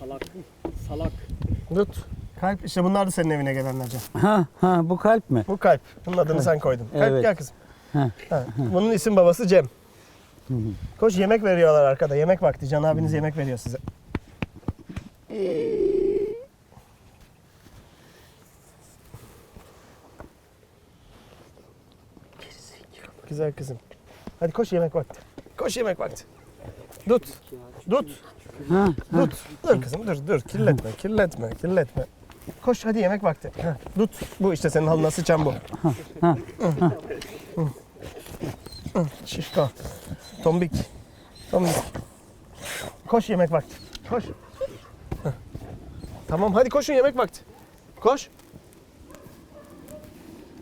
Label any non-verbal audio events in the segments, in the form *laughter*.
Salak. Salak. Tut. Kalp işte bunlar da senin evine gelenler Can. Ha ha bu kalp mi? Bu kalp. Bunun adını sen koydun. Kalp Evet. gel kızım. Ha. Ha. Bunun isim babası Cem. Koş yemek veriyorlar arkada. Yemek vakti. Can abiniz yemek veriyor size. Güzel kızım. Hadi koş yemek vakti. Koş yemek vakti. Tut. Tut. Ha, Tut. Dur kızım dur dur. Kirletme, kirletme, kirletme. Koş hadi yemek vakti. Heh, Tut. Bu işte senin halına sıçan bu. ha. Hı, Şişko. Tombik. Tombik. Koş yemek vakti. Koş. Heh. Tamam hadi koşun yemek vakti. Koş.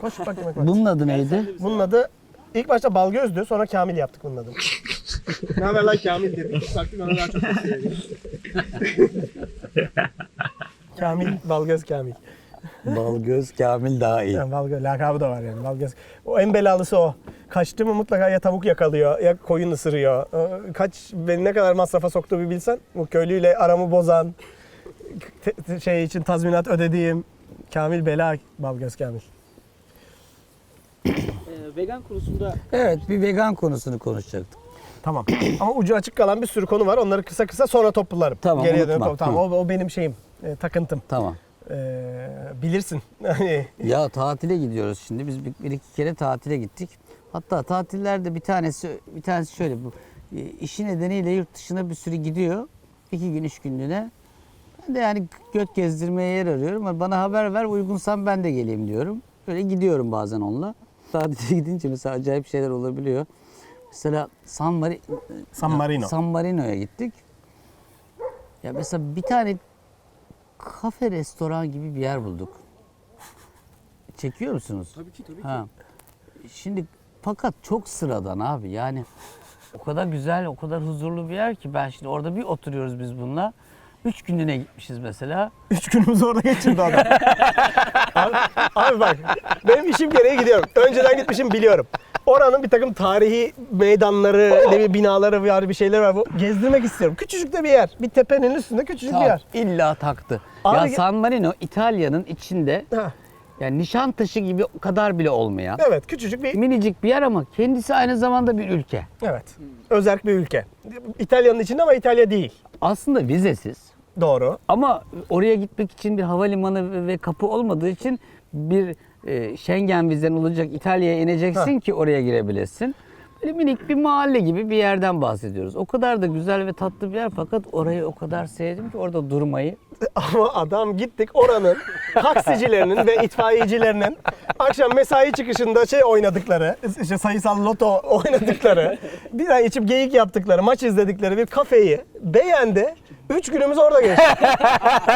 Koş bak yemek vakti. Bunun adı neydi? Bunun adı ilk başta Balgöz'dü sonra Kamil yaptık bunun adını. Ne haber lan Kamil dedik. Baktık ona daha çok *laughs* Kamil, Balgöz Kamil. Balgöz Kamil daha iyi. Yani Balgöz, lakabı da var yani Balgöz. O en belalısı o. Kaçtı mı mutlaka ya tavuk yakalıyor ya koyun ısırıyor. Ee, Kaç beni ne kadar masrafa soktu bir bilsen. Bu köylüyle aramı bozan, te- te- şey için tazminat ödediğim Kamil Bela Balgöz Kamil. Ee, vegan konusunda Evet bir vegan konusunu konuşacaktık. Tamam. *clears throat* Ama ucu açık kalan bir sürü konu var. Onları kısa kısa sonra toplarım. Tamam, Geriye unutma. dönüp tamam. O, o benim şeyim. e, takıntım. Tamam. Ee, bilirsin. *laughs* Hani Ya tatile gidiyoruz şimdi. Biz bir, bir iki kere tatile gittik. Hatta tatillerde bir tanesi bir tanesi şöyle bu e, işi nedeniyle yurt dışına bir sürü gidiyor. İki gün üç günlüğüne. Ben de yani göt gezdirmeye yer arıyorum. Ama Bana haber ver uygunsam ben de geleyim diyorum. Böyle gidiyorum bazen onunla. Tatile *laughs* gidince mesela acayip şeyler olabiliyor. Mesela San, Mari- San Marino. San Marino'ya gittik. Ya mesela bir tane kafe restoran gibi bir yer bulduk. Çekiyor musunuz? tabii ki tabii ki. Ha. Şimdi fakat çok sıradan abi yani o kadar güzel, o kadar huzurlu bir yer ki ben şimdi orada bir oturuyoruz biz bununla. Üç günlüğüne gitmişiz mesela. Üç günümüzü orada geçirdi adam. abi, *laughs* abi bak benim işim gereği gidiyorum. Önceden gitmişim biliyorum. Oranın bir takım tarihi meydanları, ne bir binaları var, bir şeyler var. Bu gezdirmek istiyorum. Küçücük de bir yer. Bir tepenin üstünde küçücük bir yer. illa taktı. Abi ya San Marino İtalya'nın içinde Ha, yani Nişantaşı gibi o kadar bile olmayan evet küçücük bir minicik bir yer ama kendisi aynı zamanda bir ülke. evet. Özerk bir ülke. İtalya'nın içinde ama İtalya değil. Aslında vizesiz. Doğru. Ama oraya gitmek için bir havalimanı ve- kapı olmadığı için bir e, Schengen vizen olacak İtalya'ya ineceksin Ha. ki oraya girebilesin. Böyle minik bir mahalle gibi bir yerden bahsediyoruz. O kadar da güzel ve tatlı bir yer fakat orayı o kadar sevdim ki orada durmayı. *laughs* Ama adam gittik oranın taksicilerinin ve itfaiyecilerinin akşam mesai çıkışında şey oynadıkları, işte sayısal loto oynadıkları, bir ay içip geyik yaptıkları, maç izledikleri bir kafeyi beğendi. Üç günümüz orada geçti. *laughs*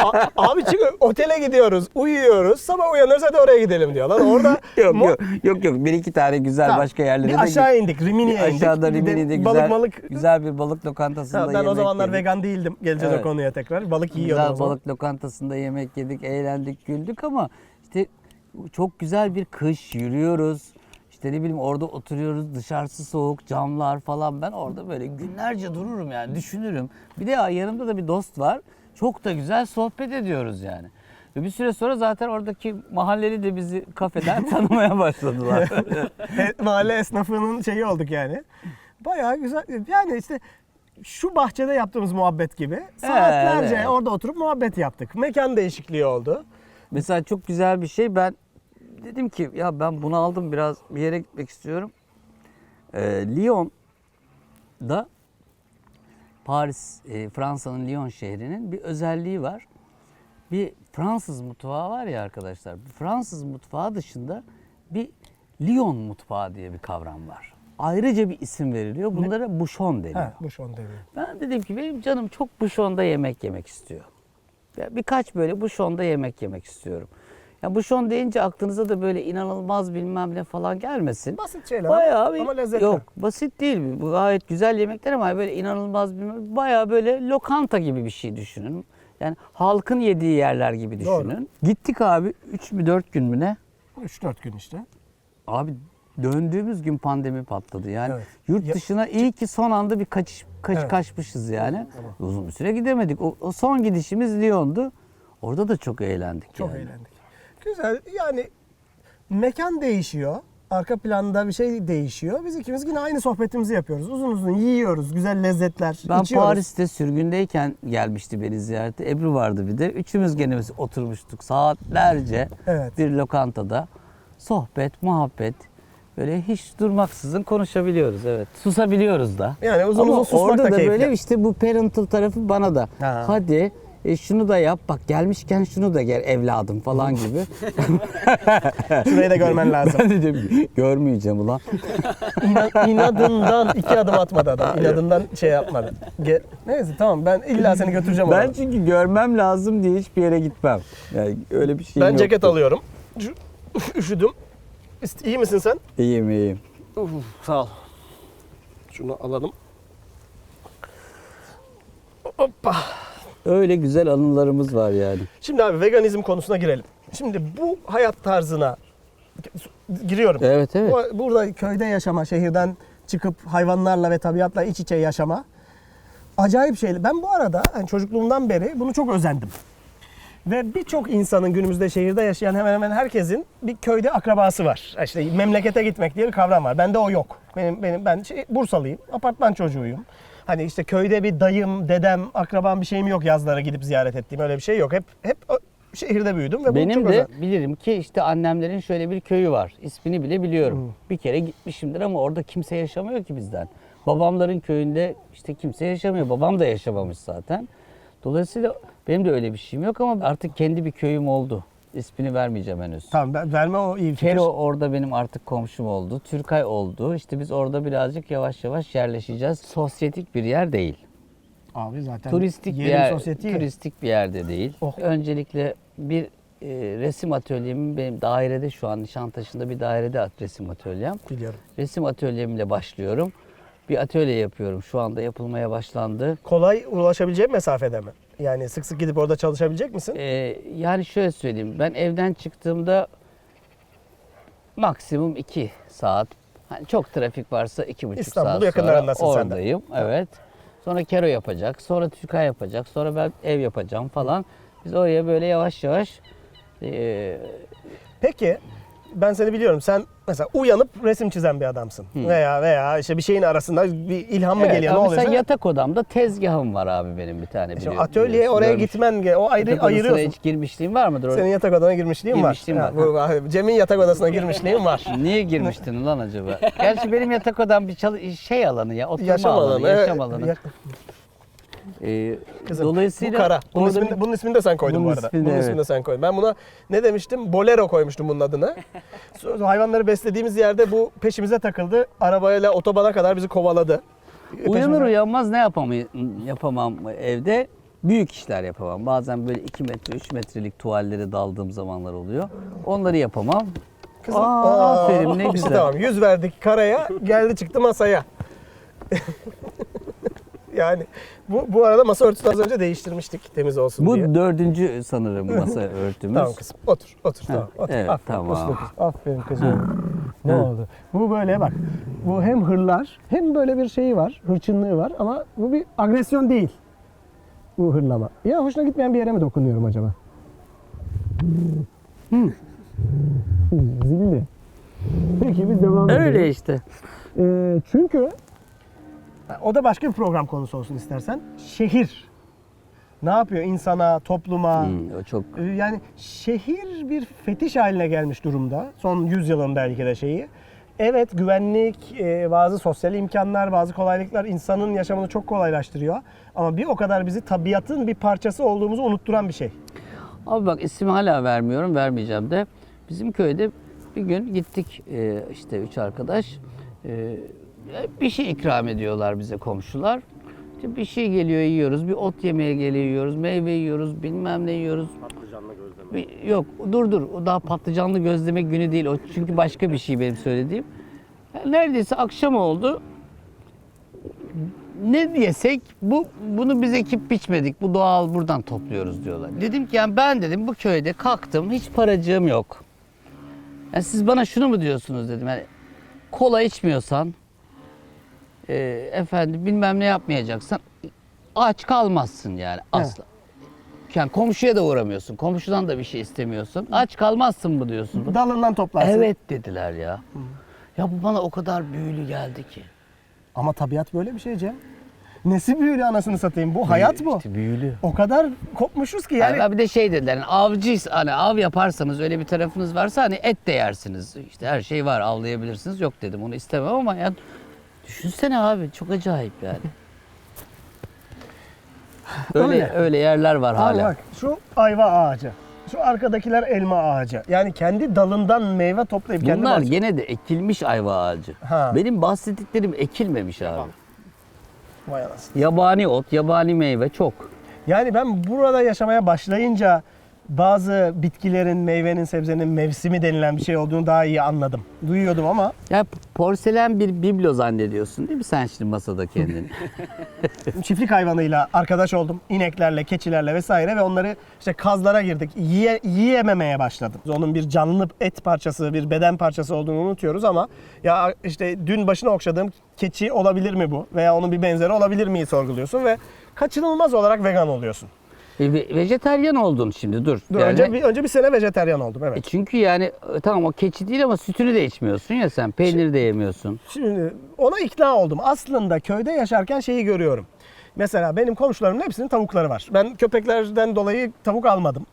A- abi çık otele gidiyoruz, uyuyoruz, sabah uyanırız hadi oraya gidelim diyor. Lan orada *laughs* Yok mo- yok yok yok bir iki tane güzel Tamam. başka yerlere bir de aşağı indik, Rimini'ye indik. Aşağıda Bir de Rimini'de güzel, balık balık. güzel bir balık lokantasında Ha, ben yemek o zamanlar yedik. vegan değildim. Geleceğiz Evet. o konuya tekrar. Balık yiyordum o Güzel zaman. balık lokantasında yemek yedik, eğlendik, güldük ama işte çok güzel bir kış yürüyoruz. İşte ne bileyim orada oturuyoruz, dışarısı soğuk, camlar falan. Ben orada böyle günlerce dururum yani, düşünürüm. Bir de yanımda da bir dost var. Çok da güzel sohbet ediyoruz yani. Ve bir süre sonra zaten oradaki mahalleli de bizi kafeden *laughs* tanımaya başladılar. *laughs* E, mahalle esnafının şeyi olduk yani. Bayağı güzel. Yani işte şu bahçede yaptığımız muhabbet gibi saatlerce Evet. orada oturup muhabbet yaptık. Mekan değişikliği oldu. Mesela çok güzel bir şey. Ben dedim ki ya ben bunu aldım biraz bir yere gitmek istiyorum. Ee, Lyon'da Paris, e, Fransa'nın Lyon şehrinin bir özelliği var. Bir Fransız mutfağı var ya arkadaşlar. Fransız mutfağı dışında bir Lyon mutfağı diye bir kavram var. Ayrıca bir isim veriliyor. Bunlara bouchon deniyor. Şu an deniyor. Ben dedim ki benim canım çok buşonda yemek yemek istiyor. Ya birkaç böyle buşonda yemek yemek istiyorum. Ya buşon deyince aklınıza da böyle inanılmaz bilmem ne falan gelmesin. Basit şeyler Bayağı bir, ama lezzetli. Yok basit değil. Bu gayet güzel yemekler ama böyle inanılmaz bilmem bayağı böyle lokanta gibi bir şey düşünün. Yani halkın yediği yerler gibi Doğru. düşünün. Gittik abi 3 mü 4 gün mü ne? 3-4 gün işte. Abi döndüğümüz gün pandemi patladı. Yani Evet. yurt Ya- dışına iyi ki son anda bir kaçış kaç Evet. kaçmışız yani. Uzun bir süre gidemedik. O, o son gidişimiz Lyon'du. Orada da çok eğlendik Çok yani. eğlendik. Güzel. Yani mekan değişiyor. Arka planda bir şey değişiyor. Biz ikimiz yine aynı sohbetimizi yapıyoruz. Uzun uzun yiyoruz. Güzel lezzetler Ben içiyoruz. Paris'te sürgündeyken gelmişti beni ziyarete. Ebru vardı bir de. Üçümüz gene biz oturmuştuk saatlerce Evet. bir lokantada. Sohbet, muhabbet. Böyle hiç durmaksızın konuşabiliyoruz evet. Susabiliyoruz da. Yani uzun Ama uzun susmak orada da da keyifli. böyle işte bu parental tarafı bana da. Ha. Hadi e, şunu da yap bak gelmişken şunu da gel evladım falan gibi. *laughs* Şurayı da görmen lazım. ben de dedim görmeyeceğim ulan. *laughs* İna- inadından iki adım atmadı adam. İnadından şey yapmadı. Ge- Neyse tamam ben illa seni götüreceğim Ben oraya. çünkü görmem lazım diye hiçbir yere gitmem. Yani öyle bir şey Ben ceket alıyorum. Şu- Üşüdüm. İst- İyi misin sen? İyiyim iyiyim. Uf, sağ ol. Şunu alalım. Hoppa. Öyle güzel anılarımız var yani. Şimdi abi veganizm konusuna girelim. Şimdi bu hayat tarzına giriyorum. Evet evet. Bu- Burada köyde yaşama, şehirden çıkıp hayvanlarla ve tabiatla iç içe yaşama acayip şey. Ben bu arada yani çocukluğumdan beri bunu çok özendim. Ve birçok insanın günümüzde şehirde yaşayan hemen hemen herkesin bir köyde akrabası var. İşte memlekete gitmek diye bir kavram var. Bende o yok. Benim benim ben şey, Bursalıyım. Apartman çocuğuyum. Hani işte köyde bir dayım, dedem, akrabam bir şeyim yok yazlara gidip ziyaret ettiğim öyle bir şey yok. Hep hep şehirde büyüdüm ve Benim de özendim. bilirim ki işte annemlerin şöyle bir köyü var. İsmini bile biliyorum. Bir kere gitmişimdir ama orada kimse yaşamıyor ki bizden. Babamların köyünde işte kimse yaşamıyor. Babam da yaşamamış zaten. Dolayısıyla benim de öyle bir şeyim yok ama artık kendi bir köyüm oldu. İsmini vermeyeceğim henüz. Tamam ben, verme o iyi fikir. Kero orada benim artık komşum oldu. Türkay oldu. İşte biz orada birazcık yavaş yavaş yerleşeceğiz. Sosyetik bir yer değil. Abi zaten turistik bir yer, sosyeti. turistik bir yerde değil. Oh. Öncelikle bir e, resim atölyemin benim dairede şu an Nişantaşı'nda bir dairede at- resim atölyem. Biliyorum. Resim atölyemle başlıyorum. Bir atölye yapıyorum. Şu anda yapılmaya başlandı. Kolay ulaşabileceğim mesafede mi? Yani sık sık gidip orada çalışabilecek misin? E, yani şöyle söyleyeyim. Ben evden çıktığımda maksimum 2 saat. Hani çok trafik varsa 2,5 İstanbul saat yakınlarındasın sonra sen de. oradayım. Evet. Sonra Kero yapacak. Sonra Türkay yapacak. Sonra ben ev yapacağım falan. Biz oraya böyle yavaş yavaş e, Peki ben seni biliyorum. Sen mesela uyanıp resim çizen bir adamsın. Veya veya işte bir şeyin arasında bir ilham mı Evet, geliyor ne ama oluyor? mesela yatak odamda tezgahım var abi benim bir tane. İşte biliyor- atölyeye biliyorsun, oraya görmüş. gitmen ge- o ayrı Yatak ayırıyorsun. hiç girmişliğim var mıdır? Senin yatak odana girmişliğin var. Girmişliğim Ha, var. bu- Cem'in yatak odasına girmişliğin var. *laughs* Niye girmiştin lan acaba? Gerçi benim yatak odam bir şey alanı ya, oturma Yaşam alanı, alanı. yaşam evet. alanı. Ee, Kızım, dolayısıyla bu kara. Bunun ismini, bir- bunun ismini de sen koydun Bunun bu arada. ismini, bunun evet. ismini de sen koydun. Ben buna ne demiştim? Bolero koymuştum bunun adını. *laughs* Hayvanları beslediğimiz yerde bu peşimize takıldı. Arabayla otobana kadar bizi kovaladı. Uyanır Peşimize- uyanmaz ne yapamam, yapamam evde? Büyük işler yapamam. Bazen böyle 2 metre, 3 metrelik tuvallere daldığım zamanlar oluyor. Onları yapamam. Kızım, Aa, aferin ne *laughs* güzel. Tamam yüz verdik karaya geldi çıktı masaya. Yani bu, bu arada masa örtüsünü az önce değiştirmiştik temiz olsun Bu diye. dördüncü sanırım masa örtümüz. Tamam kızım otur otur tamam otur. evet, Aferin, tamam. uslu kız. Aferin kızım. ne oldu? Bu böyle bak. Bu hem hırlar hem böyle bir şeyi var. Hırçınlığı var ama bu bir agresyon değil. Bu hırlama. Ya hoşuna gitmeyen bir yere mi dokunuyorum acaba? Zilli. Peki biz devam edelim. Öyle işte. Ee, çünkü o da başka bir program konusu olsun istersen. Şehir. Ne yapıyor insana, topluma? Hmm, o çok Ee, Yani şehir bir fetiş haline gelmiş durumda. Son 100 yılın belki de şeyi. Evet güvenlik, e, bazı sosyal imkanlar, bazı kolaylıklar insanın yaşamını çok kolaylaştırıyor. Ama bir o kadar bizi tabiatın bir parçası olduğumuzu unutturan bir şey. Abi bak isim hala vermiyorum, vermeyeceğim de. Bizim köyde bir gün gittik e, işte üç arkadaş. Bir şey ikram ediyorlar bize komşular. İşte bir şey geliyor yiyoruz, bir ot yemeye geliyor yiyoruz, meyve yiyoruz, bilmem ne yiyoruz. Patlıcanlı gözleme. Yok dur dur o daha patlıcanlı gözleme günü değil o çünkü başka bir şey benim söylediğim. Yani neredeyse akşam oldu. Ne diyesek bu bunu biz ekip biçmedik. Bu doğal buradan topluyoruz diyorlar. Dedim ki yani ben dedim bu köyde kalktım hiç paracığım yok. Yani siz bana şunu mu diyorsunuz dedim. Yani kola içmiyorsan, e, efendim bilmem ne yapmayacaksan aç kalmazsın yani asla. Yani komşuya da uğramıyorsun. Komşudan da bir şey istemiyorsun. Aç kalmazsın mı diyorsun. Dalından toplarsın. Evet dediler ya. Ya bu bana o kadar büyülü geldi ki. Ama tabiat böyle bir şey Cem. Nesi büyülü anasını satayım. Bu hayat bu. İşte büyülü. O kadar kopmuşuz ki yani. Yani bir de şey dediler hani avcıyız hani av yaparsanız öyle bir tarafınız varsa hani et de yersiniz. İşte her şey var avlayabilirsiniz. Yok dedim onu istemem ama yani düşünsene abi çok acayip yani. *laughs* Öyle Öyle. öyle, yerler var Abi hala. bak şu ayva ağacı. Şu arkadakiler elma ağacı. Yani kendi dalından meyve toplayıp kendi Bunlar bahçe- gene de ekilmiş ayva ağacı. Ha. Benim bahsettiklerim ekilmemiş abi. Vay anasını. Yabani ot, yabani meyve çok. Yani ben burada yaşamaya başlayınca bazı bitkilerin, meyvenin, sebzenin mevsimi denilen bir şey olduğunu daha iyi anladım. Duyuyordum ama Ya porselen bir biblo zannediyorsun değil mi sen şimdi masada kendini? *laughs* *laughs* çiftlik hayvanıyla arkadaş oldum. İneklerle, keçilerle vesaire ve onları işte kazlara girdik. Yiye, yiyememeye başladım. Onun bir canlı et parçası, bir beden parçası olduğunu unutuyoruz ama ya işte dün başına okşadığım keçi olabilir mi bu? Veya onun bir benzeri olabilir miyi sorguluyorsun ve kaçınılmaz olarak vegan oluyorsun. E, ve- vejeteryan oldun şimdi dur. Dur, Yani- önce bir önce bir sene vejeteryan oldum E evet. çünkü yani e, tamam o keçi değil ama sütünü de içmiyorsun ya sen. Peynir de yemiyorsun. Şimdi ona ikna oldum. Aslında köyde yaşarken şeyi görüyorum. Mesela benim komşularımın hepsinin tavukları var. Ben köpeklerden dolayı tavuk almadım.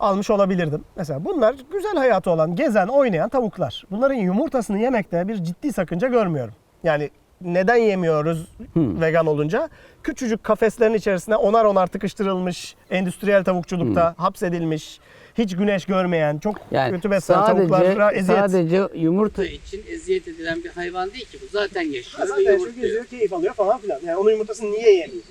Almış olabilirdim. Mesela bunlar güzel hayatı olan, gezen, oynayan tavuklar. Bunların yumurtasını yemekte bir ciddi sakınca görmüyorum. Yani neden yemiyoruz vegan olunca? Küçücük kafeslerin içerisine onar onar tıkıştırılmış, endüstriyel tavukçulukta hapsedilmiş, hiç güneş görmeyen, çok Yani kötü beslenen tavuklara eziyet. sadece yumurta için eziyet edilen bir hayvan değil ki bu. Zaten yaşıyor Zaten yumurtluyor. geziyor, keyif alıyor falan filan. Yani onun yumurtasını niye yemiyor?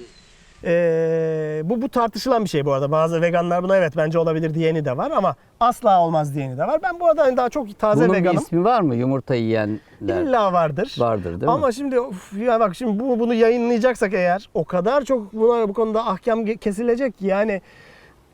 Ee, bu bu tartışılan bir şey bu arada. Bazı veganlar buna evet bence olabilir diyeni de var ama asla olmaz diyeni de var. Ben bu arada hani daha çok taze Bunun veganım. ismi var mı yumurta yiyenler? İlla vardır. Vardır değil mi? Ama şimdi of, ya bak şimdi bu bunu yayınlayacaksak eğer o kadar çok buna bu konuda ahkam kesilecek ki yani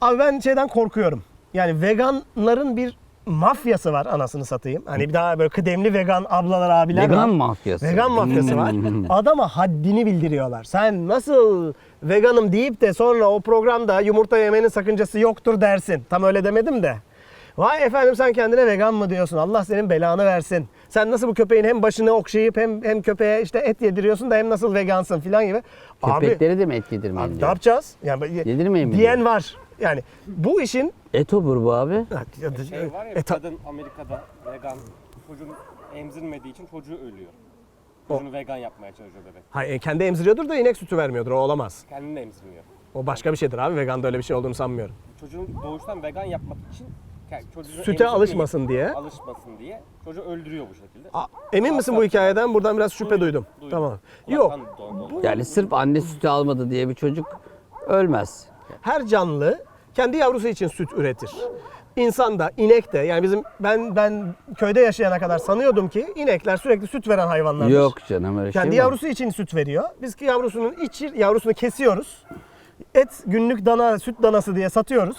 abi ben şeyden korkuyorum. Yani veganların bir mafyası var anasını satayım. Hani bir daha böyle kıdemli vegan ablalar abiler var. Vegan mafyası. Vegan mafyası var. Hmm. *laughs* Adama haddini bildiriyorlar. Sen nasıl veganım deyip de sonra o programda yumurta yemenin sakıncası yoktur dersin. Tam öyle demedim de. Vay efendim sen kendine vegan mı diyorsun? Allah senin belanı versin. Sen nasıl bu köpeğin hem başını okşayıp hem hem köpeğe işte et yediriyorsun da hem nasıl vegansın filan gibi. Abi, Köpekleri de mi et yedirmeyin abi ne diyor. yapacağız? Yani Yedirmeyin mi diyen diyor? var. Yani bu işin Et obur bu abi. Şey var ya E, bir ta- kadın Amerika'da vegan çocuğun emzirmediği için çocuğu ölüyor. Çocuğunu vegan yapmaya çalışıyor bebek. Hayır, kendi emziriyordur da inek sütü vermiyordur. O olamaz. Kendini de emzirmiyor. O başka bir şeydir abi. Veganda öyle bir şey olduğunu sanmıyorum. Çocuğun doğuştan vegan yapmak için Süte alışmasın diye. Alışmasın diye çocuğu öldürüyor bu şekilde. Aa, emin misin bu hikayeden? Buradan biraz şüphe duydum. Duydum, duydum. Tamam. Yok. Kulaktan don- don- Yani sırf anne sütü almadı diye bir çocuk ölmez. Her canlı kendi yavrusu için süt üretir. İnsan da, inek de yani bizim ben ben köyde yaşayana kadar sanıyordum ki inekler sürekli süt veren hayvanlardır. Yok canım öyle şey Kendi mi? yavrusu için süt veriyor. Biz ki yavrusunun içi yavrusunu kesiyoruz. Et günlük dana, süt danası diye satıyoruz.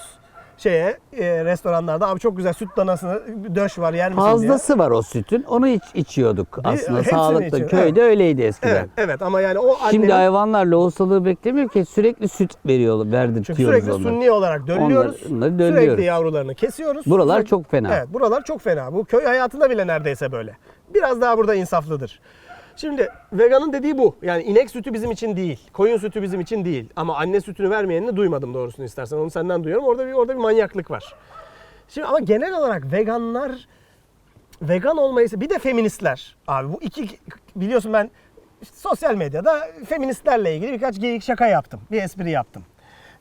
Şeye, e, restoranlarda abi çok güzel süt danasını döş var yer misin diye. Fazlası var o sütün. Onu iç, içiyorduk aslında. hepsini Sağlıklı. içiyor, Köyde öyleydi eskiden. Evet, evet ama yani o Şimdi annenin- hayvanlar lohusalığı beklemiyor ki sürekli süt veriyorlar, Çünkü verdirtiyoruz sürekli onları. sunni olarak döllüyoruz. Onları- onları döllüyoruz. Sürekli yavrularını kesiyoruz. Buralar Sürekli- çok fena. Evet buralar çok fena. Bu köy hayatında bile neredeyse böyle. Biraz daha burada insaflıdır. Şimdi veganın dediği bu. Yani inek sütü bizim için değil. Koyun sütü bizim için değil. Ama anne sütünü vermeyenini duymadım doğrusunu istersen. Onu senden duyuyorum. Orada bir orada bir manyaklık var. Şimdi ama genel olarak veganlar vegan olmayı bir de feministler. Abi bu iki biliyorsun ben işte sosyal medyada feministlerle ilgili birkaç geyik şaka yaptım. Bir espri yaptım.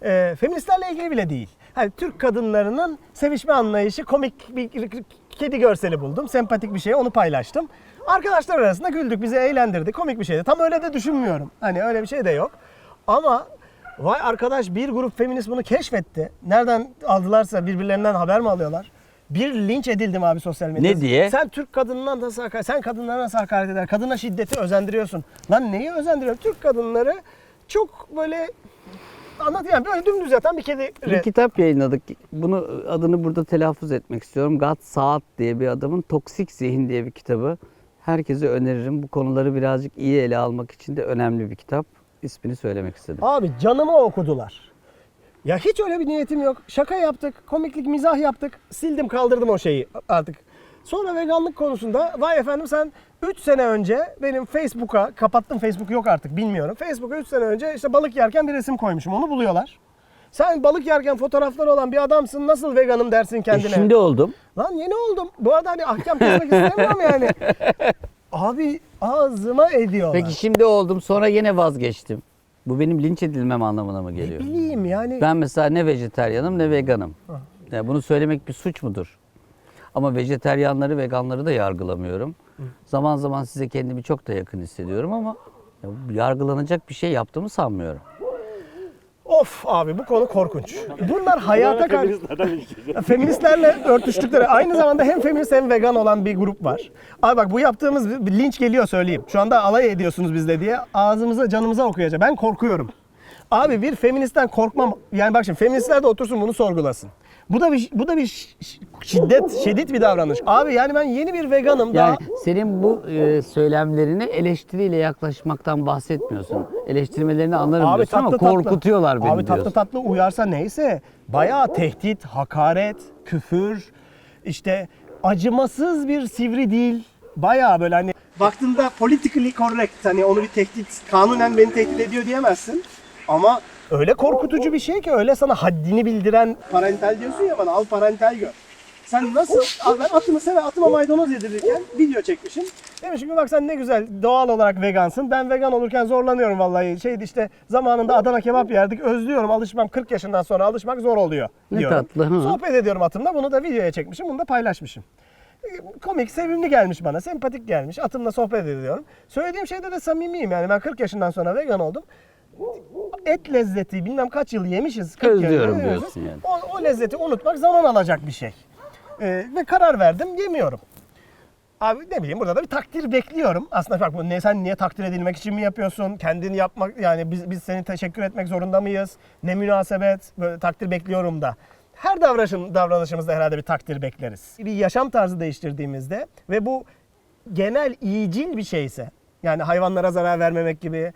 Ee, feministlerle ilgili bile değil. Hani Türk kadınlarının sevişme anlayışı komik bir kedi görseli buldum. Sempatik bir şey onu paylaştım. Arkadaşlar arasında güldük, bizi eğlendirdi. Komik bir şeydi. Tam öyle de düşünmüyorum. Hani öyle bir şey de yok. Ama vay arkadaş bir grup feminist bunu keşfetti. Nereden aldılarsa birbirlerinden haber mi alıyorlar? Bir linç edildim abi sosyal medyada. Ne diye? Sen Türk kadınına nasıl hakaret, sen kadınlara nasıl hakaret eder? Kadına şiddeti özendiriyorsun. Lan neyi özendiriyorsun? Türk kadınları çok böyle anlat yani böyle dümdüz yatan bir kedi. Bir kitap yayınladık. Bunu adını burada telaffuz etmek istiyorum. Gat Saat diye bir adamın Toksik Zihin diye bir kitabı. Herkese öneririm. Bu konuları birazcık iyi ele almak için de önemli bir kitap. İsmini söylemek istedim. Abi canımı okudular. Ya hiç öyle bir niyetim yok. Şaka yaptık, komiklik, mizah yaptık. Sildim kaldırdım o şeyi artık. Sonra veganlık konusunda vay efendim sen 3 sene önce benim Facebook'a kapattım Facebook yok artık bilmiyorum. Facebook'a 3 sene önce işte balık yerken bir resim koymuşum onu buluyorlar. Sen balık yerken fotoğrafları olan bir adamsın nasıl veganım dersin E, kendine. şimdi oldum. Lan yeni oldum. Bu arada hani ahkam kesmek istemiyorum yani. *laughs* Abi ağzıma ediyorlar. Peki şimdi oldum sonra yine vazgeçtim. Bu benim linç edilmem anlamına mı ne geliyor? bileyim yani. Ben mesela ne vejeteryanım ne veganım. Ya bunu söylemek bir suç mudur? Ama vejeteryanları, veganları da yargılamıyorum. Zaman zaman size kendimi çok da yakın hissediyorum ama ya yargılanacak bir şey yaptığımı sanmıyorum. Of abi bu konu korkunç. Bunlar hayata karşı... *laughs* Feministlerle örtüştükleri aynı zamanda hem feminist hem vegan olan bir grup var. Abi bak bu yaptığımız bir linç geliyor söyleyeyim. Şu anda alay ediyorsunuz bizle diye ağzımıza canımıza okuyacak. Ben korkuyorum. Abi bir feministten korkmam. Yani bak şimdi feministler de otursun bunu sorgulasın. Bu da bir bu da bir şiddet şiddet bir davranış. Abi yani ben yeni bir veganım daha Yani senin bu e, söylemlerine eleştiriyle yaklaşmaktan bahsetmiyorsun. Eleştirmelerini anlarım Abi diyorsun ama tatlı tatlı. korkutuyorlar beni Abi tatlı diyorsun. tatlı uyarsa neyse. Bayağı tehdit, hakaret, küfür, işte acımasız bir sivri dil. Bayağı böyle hani baktığında politically correct hani onu bir tehdit, kanunen beni tehdit ediyor diyemezsin. Ama öyle korkutucu bir şey ki öyle sana haddini bildiren parental diyorsun ya bana al parental gör. Sen nasıl, ben atımı seve atıma maydanoz yedirirken video çekmişim. Demişim ki bak sen ne güzel doğal olarak vegansın. Ben vegan olurken zorlanıyorum vallahi. Şeydi işte zamanında Adana kebap yerdik. Özlüyorum alışmam 40 yaşından sonra alışmak zor oluyor Ne diyorum. tatlı, hı. Sohbet ediyorum atımla bunu da videoya çekmişim. Bunu da paylaşmışım. Komik, sevimli gelmiş bana. Sempatik gelmiş. Atımla sohbet ediyorum. Söylediğim şeyde de samimiyim yani. Ben 40 yaşından sonra vegan oldum. Et lezzeti bilmem kaç yıl yemişiz. 40 yıl Özlüyorum yemişiz. diyorsun yani. O, o lezzeti unutmak zaman alacak bir şey. Ee, ve karar verdim yemiyorum. Abi ne bileyim burada da bir takdir bekliyorum. Aslında bak bu ne sen niye takdir edilmek için mi yapıyorsun? Kendini yapmak yani biz biz seni teşekkür etmek zorunda mıyız? Ne münasebet böyle takdir bekliyorum da. Her davranışım, davranışımızda herhalde bir takdir bekleriz. Bir yaşam tarzı değiştirdiğimizde ve bu genel iyicil bir şeyse yani hayvanlara zarar vermemek gibi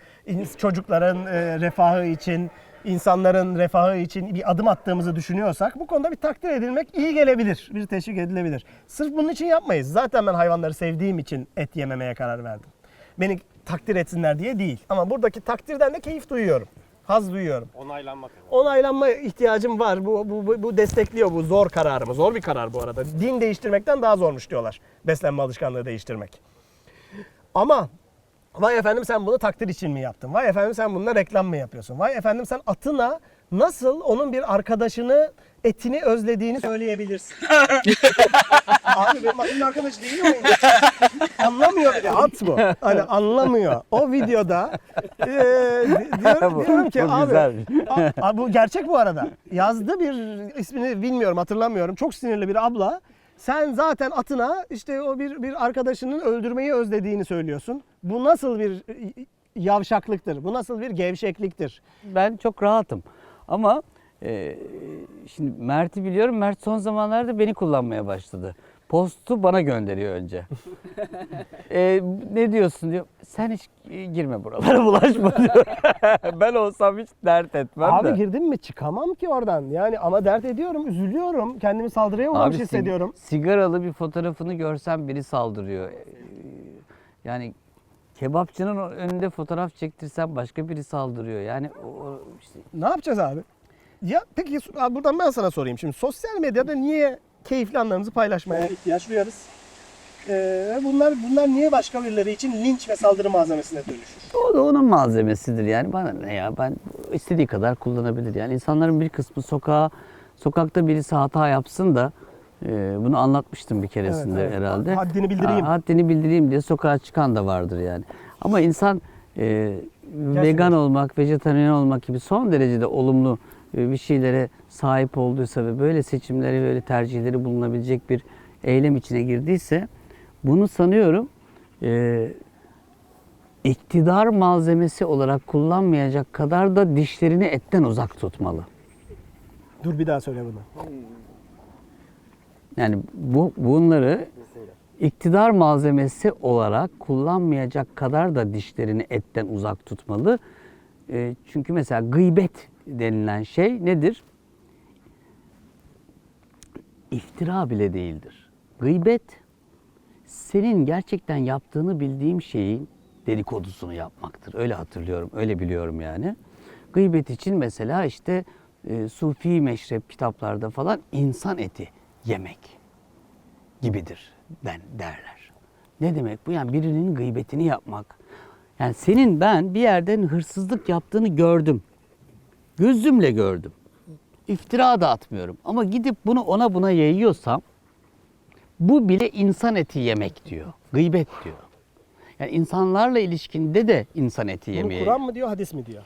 çocukların e, refahı için insanların refahı için bir adım attığımızı düşünüyorsak bu konuda bir takdir edilmek iyi gelebilir. Bir teşvik edilebilir. Sırf bunun için yapmayız. Zaten ben hayvanları sevdiğim için et yememeye karar verdim. Beni takdir etsinler diye değil. Ama buradaki takdirden de keyif duyuyorum. Haz duyuyorum. Onaylanmak. Onaylanma ihtiyacım var. Bu, bu, bu, bu destekliyor bu zor kararımı. Zor bir karar bu arada. Din değiştirmekten daha zormuş diyorlar. Beslenme alışkanlığı değiştirmek. Ama vay efendim sen bunu takdir için mi yaptın? Vay efendim sen bununla reklam mı yapıyorsun? Vay efendim sen atına nasıl onun bir arkadaşını etini özlediğini söyleyebilirsin. *laughs* Abi benim atımın arkadaşı değil mi? anlamıyor bir de at bu. Hani anlamıyor. O videoda e, diyor- Bu- diyorum ki bu abi. A- a- bu gerçek bu arada. Yazdı bir ismini bilmiyorum hatırlamıyorum. Çok sinirli bir abla. Sen zaten atına işte o bir bir arkadaşının öldürmeyi özlediğini söylüyorsun. Bu nasıl bir yavşaklıktır? Bu nasıl bir gevşekliktir? Ben çok rahatım. Ama e, şimdi Mert'i biliyorum. Mert son zamanlarda beni kullanmaya başladı. Postu bana gönderiyor önce. *laughs* E, ne diyorsun diyor. Sen hiç girme buralara *laughs* bulaşma diyor. *laughs* ben olsam hiç dert etmem Abi de. girdim mi çıkamam ki oradan. Yani ama dert ediyorum, üzülüyorum. Kendimi saldırıya uğramış sig- hissediyorum. sigaralı bir fotoğrafını görsem biri saldırıyor. Ee, Yani kebapçının önünde fotoğraf çektirsem başka biri saldırıyor. Yani o, o işte Ne yapacağız abi? Ya peki abi buradan ben sana sorayım şimdi. Sosyal medyada niye keyifli anlarımızı paylaşmaya ihtiyaç duyarız? Ee, bunlar bunlar niye başka birileri için linç ve saldırı malzemesine dönüşür? O da onun malzemesidir yani bana ne ya ben istediği kadar kullanabilir. Yani insanların bir kısmı sokağa sokakta birisi hata yapsın da e, bunu anlatmıştım bir keresinde Evet, evet. herhalde. Haddini bildireyim. Ha, haddini bildireyim diye sokağa çıkan da vardır yani. Ama insan e, vegan olmak, vejetaryen olmak gibi son derecede olumlu e, bir şeylere sahip olduysa ve böyle seçimleri, böyle tercihleri bulunabilecek bir eylem içine girdiyse bunu sanıyorum e, iktidar malzemesi olarak kullanmayacak kadar da dişlerini etten uzak tutmalı. Dur bir daha söyle bunu. Yani bu bunları iktidar malzemesi olarak kullanmayacak kadar da dişlerini etten uzak tutmalı. E, çünkü mesela gıybet denilen şey nedir? İftira bile değildir. Gıybet senin gerçekten yaptığını bildiğim şeyin dedikodusunu yapmaktır. Öyle hatırlıyorum, öyle biliyorum yani. Gıybet için mesela işte e, sufi meşrep kitaplarda falan insan eti yemek gibidir den, derler. Ne demek bu? Yani birinin gıybetini yapmak. Yani senin ben bir yerden hırsızlık yaptığını gördüm. Gözümle gördüm. İftira da atmıyorum. Ama gidip bunu ona buna yayıyorsam bu bile insan eti yemek diyor. Gıybet diyor. Yani insanlarla ilişkinde de insan eti Bunu yemeği. Kur'an mı diyor, hadis mi diyor?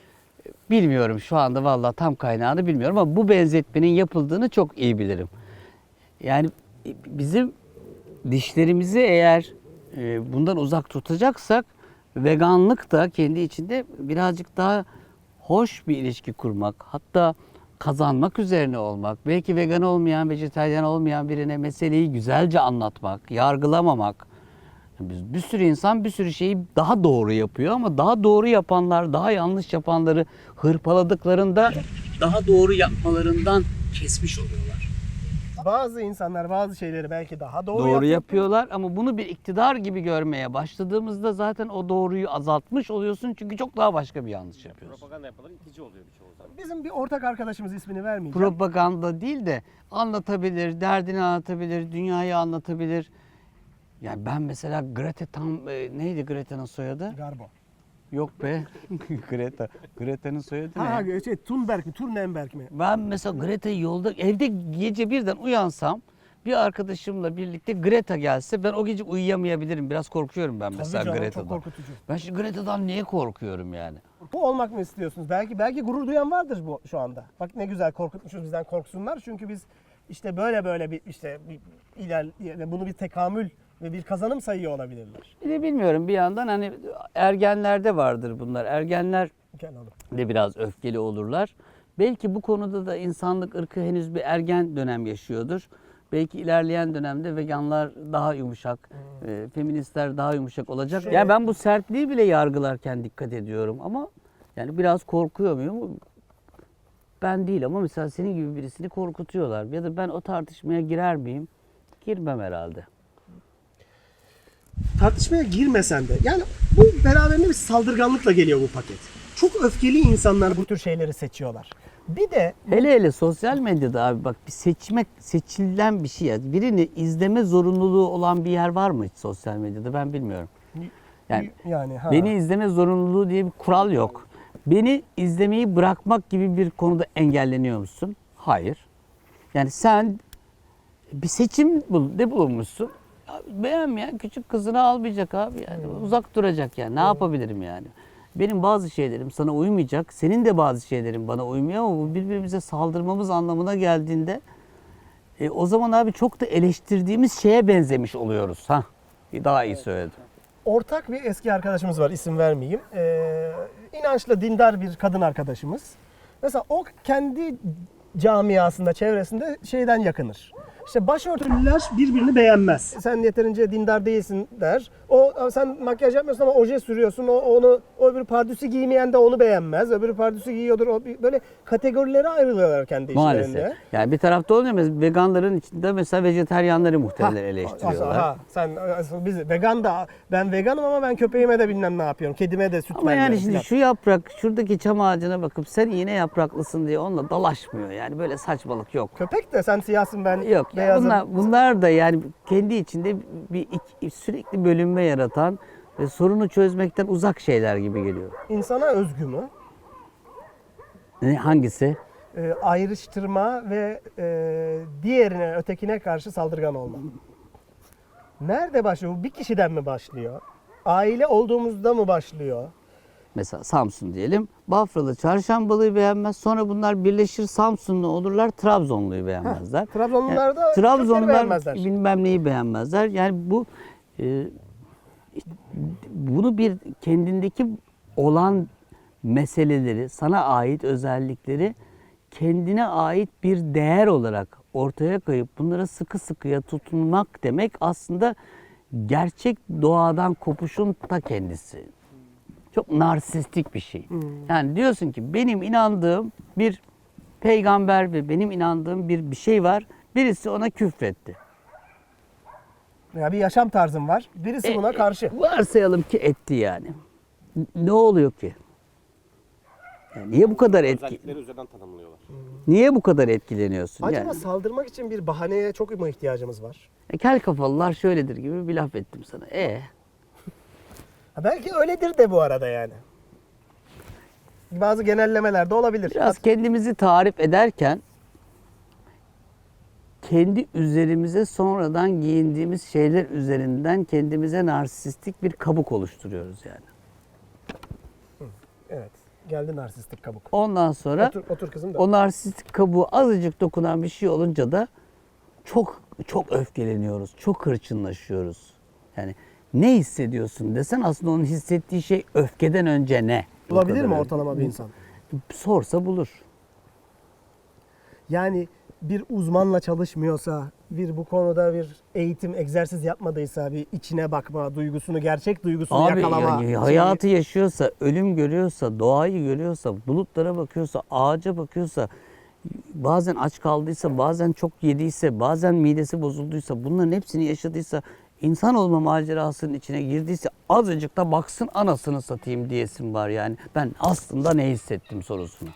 Bilmiyorum şu anda vallahi tam kaynağını bilmiyorum ama bu benzetmenin yapıldığını çok iyi bilirim. Yani bizim dişlerimizi eğer e, bundan uzak tutacaksak veganlık da kendi içinde birazcık daha hoş bir ilişki kurmak, hatta kazanmak üzerine olmak, belki vegan olmayan, vejetaryen olmayan birine meseleyi güzelce anlatmak, yargılamamak. Biz bir sürü insan bir sürü şeyi daha doğru yapıyor ama daha doğru yapanlar, daha yanlış yapanları hırpaladıklarında daha doğru yapmalarından kesmiş oluyorlar. Bazı insanlar bazı şeyleri belki daha doğru, Doğru, yapıyor. yapıyorlar ama bunu bir iktidar gibi görmeye başladığımızda zaten o doğruyu azaltmış oluyorsun çünkü çok daha başka bir yanlış yapıyorsun. Propaganda yapmaları itici oluyor birçoğu zaman. Bizim bir ortak arkadaşımız ismini vermeyeceğim. Propaganda değil de anlatabilir, derdini anlatabilir, dünyayı anlatabilir. Yani ben mesela Greta tam e, neydi Greta'nın soyadı? Garbo. Yok be. *laughs* Greta. Greta'nın soyadı ne? Ha, ha şey Thunberg mi, Thunberg mi? Ben mesela Greta'yı yolda evde gece birden uyansam bir arkadaşımla birlikte Greta gelse ben o gece uyuyamayabilirim. Biraz korkuyorum ben mesela canım, Greta'dan. çok korkutucu. Ben şimdi Greta'dan niye korkuyorum yani? Bu olmak mı istiyorsunuz? Belki belki gurur duyan vardır bu şu anda. Bak ne güzel korkutmuşuz bizden korksunlar. Çünkü biz işte böyle böyle bir işte bir iler yani bunu bir tekamül ve bir kazanım sayıyor olabilirler. Bir de bilmiyorum bir yandan hani ergenlerde vardır bunlar. Ergenler de biraz öfkeli olurlar. Belki bu konuda da insanlık ırkı henüz bir ergen dönem yaşıyordur. Belki ilerleyen dönemde veganlar daha yumuşak, e, feministler daha yumuşak olacak. Şey- Yani ben bu sertliği bile yargılarken dikkat ediyorum ama yani biraz korkuyor muyum? Ben değil ama mesela senin gibi birisini korkutuyorlar. Ya da ben o tartışmaya girer miyim? Girmem herhalde. Tartışmaya girmesen de yani bu beraberinde bir saldırganlıkla geliyor bu paket. Çok öfkeli insanlar bu tür şeyleri seçiyorlar. Bir de Hele hele sosyal medyada abi bak bir seçmek seçilen bir şey ya. Birini izleme zorunluluğu olan bir yer var mı hiç sosyal medyada ben bilmiyorum. Yani yani ha. beni izleme zorunluluğu diye bir kural yok. Beni izlemeyi bırakmak gibi bir konuda engelleniyor musun? Hayır. Yani sen bir seçim bul, ne bulunmuşsun? Ya beğenmeyen küçük kızını almayacak abi yani. Uzak duracak yani. Ne yapabilirim yani? Benim bazı şeylerim sana uymayacak. Senin de bazı şeylerin bana uymuyor ama bu birbirimize saldırmamız anlamına geldiğinde e, o zaman abi çok da eleştirdiğimiz şeye benzemiş oluyoruz. Ha. Daha iyi söyledim. ortak bir eski arkadaşımız var isim vermeyeyim. Ee, inançlı dindar bir kadın arkadaşımız. Mesela o kendi camiasında, çevresinde şeyden yakınır. İşte başörtülüler birbirini beğenmez. Sen yeterince dindar değilsin der. O sen makyaj yapmıyorsun ama oje sürüyorsun. O onu o öbür pardüsü giymeyen de onu beğenmez. Öbürü pardüsü giyiyordur. O böyle kategorilere ayrılıyorlar kendi Maalesef. işlerinde. Yani bir tarafta olmuyor mesela veganların içinde mesela vejeteryanları Ha, muhtemelen eleştiriyorlar. Ha, sen biz vegan da ben veganım ama ben köpeğime de bilmem ne yapıyorum. Kedime de süt Ama yani şimdi şu yaprak, şuradaki çam ağacına bakıp sen iğne yapraklısın diye onunla dalaşmıyor. Yani böyle saçmalık yok. Köpek de sen siyahsın ben Yok. Ya beyazım. bunlar, bunlar da yani kendi içinde bir sürekli bölünme yaratan ve sorunu çözmekten uzak şeyler gibi geliyor. İnsana özgü mü? Ne, hangisi? Ee, ayrıştırma ve e, diğerine, ötekine karşı saldırgan olma. Nerede başlıyor? Bu bir kişiden mi başlıyor? Aile olduğumuzda mı başlıyor? Mesela Samsun diyelim. Bafralı çarşambalıyı beğenmez. Sonra bunlar birleşir Samsunlu olurlar. Trabzonluyu beğenmezler. Trabzonlular da Yani Trabzonlular beğenmezler. bilmem neyi beğenmezler. Yani bu e, bunu bir kendindeki olan meseleleri, sana ait özellikleri kendine ait bir değer olarak ortaya koyup bunlara sıkı sıkıya tutunmak demek aslında gerçek doğadan kopuşun ta kendisi. Çok narsistik bir şey. Yani diyorsun ki benim inandığım bir peygamber ve benim inandığım bir bir şey var. Birisi ona küfretti. Ya bir yaşam tarzım var. Birisi E, buna e, karşı. Varsayalım ki etti yani. Ne oluyor ki? Yani niye bu kadar etki üzerinden tanımlıyorlar. Niye bu kadar etkileniyorsun? Acaba yani? saldırmak için bir bahaneye çok mu ihtiyacımız var? E, kel kafalılar şöyledir gibi bir laf ettim sana. E Ha, belki öyledir de bu arada yani. Bazı genellemeler de olabilir. biraz kendimizi tarif ederken kendi üzerimize sonradan giyindiğimiz şeyler üzerinden kendimize narsistik bir kabuk oluşturuyoruz yani. Evet. Geldi narsistik kabuk. Ondan sonra Otur, otur kızım da. o narsistik kabuğu azıcık dokunan bir şey olunca da çok çok öfkeleniyoruz, çok hırçınlaşıyoruz. Yani ne hissediyorsun desen aslında onun hissettiği şey öfkeden önce ne? Bu Bulabilir mi ortalama bir insan? Sorsa bulur. Yani bir uzmanla çalışmıyorsa, bir bu konuda bir eğitim, egzersiz yapmadıysa, bir içine bakma, duygusunu, gerçek duygusunu Abi yakalama. yani şeyi- hayatı yaşıyorsa, ölüm görüyorsa, doğayı görüyorsa, bulutlara bakıyorsa, ağaca bakıyorsa, bazen aç kaldıysa, bazen çok yediyse, bazen midesi bozulduysa, bunların hepsini yaşadıysa, insan olma macerasının içine girdiyse azıcık da baksın anasını satayım diyesim var yani. Ben aslında ne hissettim sorusuna.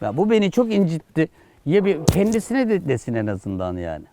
Ya bu beni çok incitti. Ya bir kendisine de desin en azından yani.